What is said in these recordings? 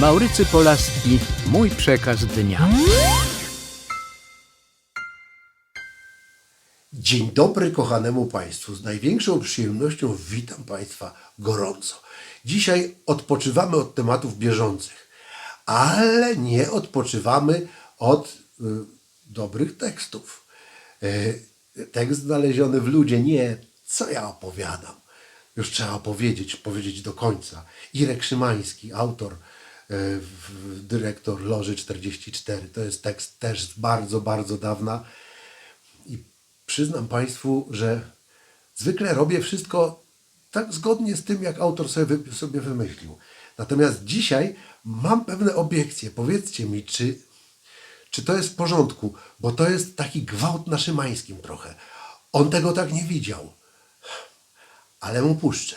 Maurycy Polaski, mój przekaz dnia. Dzień dobry kochanemu Państwu. Z największą przyjemnością witam Państwa gorąco. Dzisiaj odpoczywamy od tematów bieżących, ale nie odpoczywamy od y, dobrych tekstów. Y, tekst znaleziony w ludzie, nie co ja opowiadam. Już trzeba powiedzieć, powiedzieć do końca. Irek Szymański, autor, dyrektor Loży 44. To jest tekst też z bardzo, bardzo dawna. I przyznam Państwu, że zwykle robię wszystko tak zgodnie z tym, jak autor sobie, sobie wymyślił. Natomiast dzisiaj mam pewne obiekcje. Powiedzcie mi, czy, czy to jest w porządku, bo to jest taki gwałt na Szymańskim trochę. On tego tak nie widział, ale mu puszczę.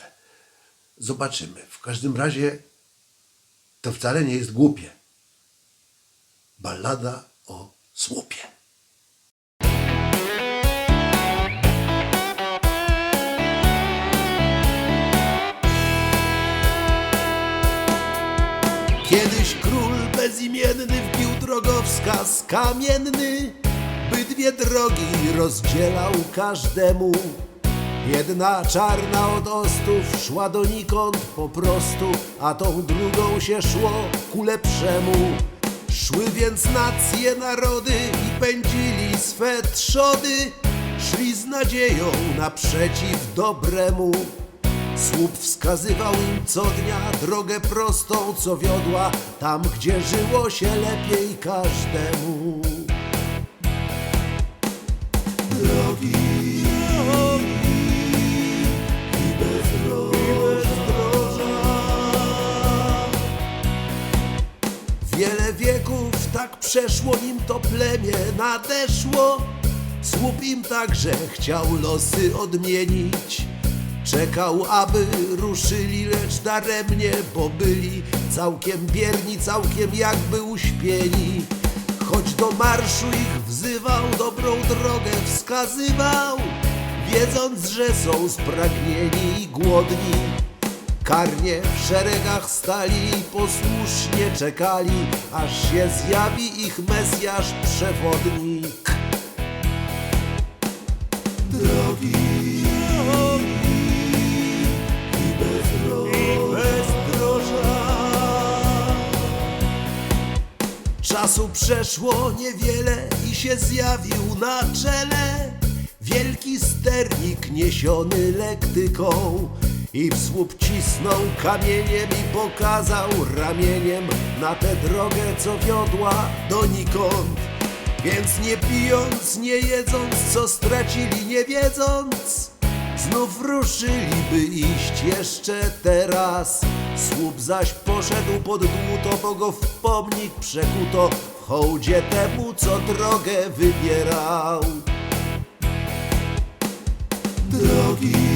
Zobaczymy. W każdym razie to wcale nie jest głupie. Ballada o słupie. Kiedyś król bezimienny wbił drogowskaz kamienny, by dwie drogi rozdzielał każdemu. Jedna czarna od ostów szła donikąd po prostu, a tą drugą się szło ku lepszemu. Szły więc nacje, narody i pędzili swe trzody, szli z nadzieją naprzeciw dobremu. Słup wskazywał im co dnia drogę prostą, co wiodła tam, gdzie żyło się lepiej każdemu. Wiele wieków tak przeszło, nim to plemię nadeszło. Słup im także chciał losy odmienić. Czekał, aby ruszyli, lecz daremnie, bo byli całkiem bierni, całkiem jakby uśpieni. Choć do marszu ich wzywał, dobrą drogę wskazywał, wiedząc, że są spragnieni i głodni. Karnie w szeregach stali i posłusznie czekali, aż się zjawi ich Mesjasz przewodnik. Drogi i bezdroża. Czasu przeszło niewiele i się zjawił na czele wielki sternik niesiony lektyką i w słup cisnął kamieniem i pokazał ramieniem na tę drogę, co wiodła donikąd. Więc nie pijąc, nie jedząc, co stracili nie wiedząc, znów ruszyli, by iść jeszcze teraz. Słup zaś poszedł pod dłuto, bo go w pomnik przekuto w hołdzie temu, co drogę wybierał. Drogi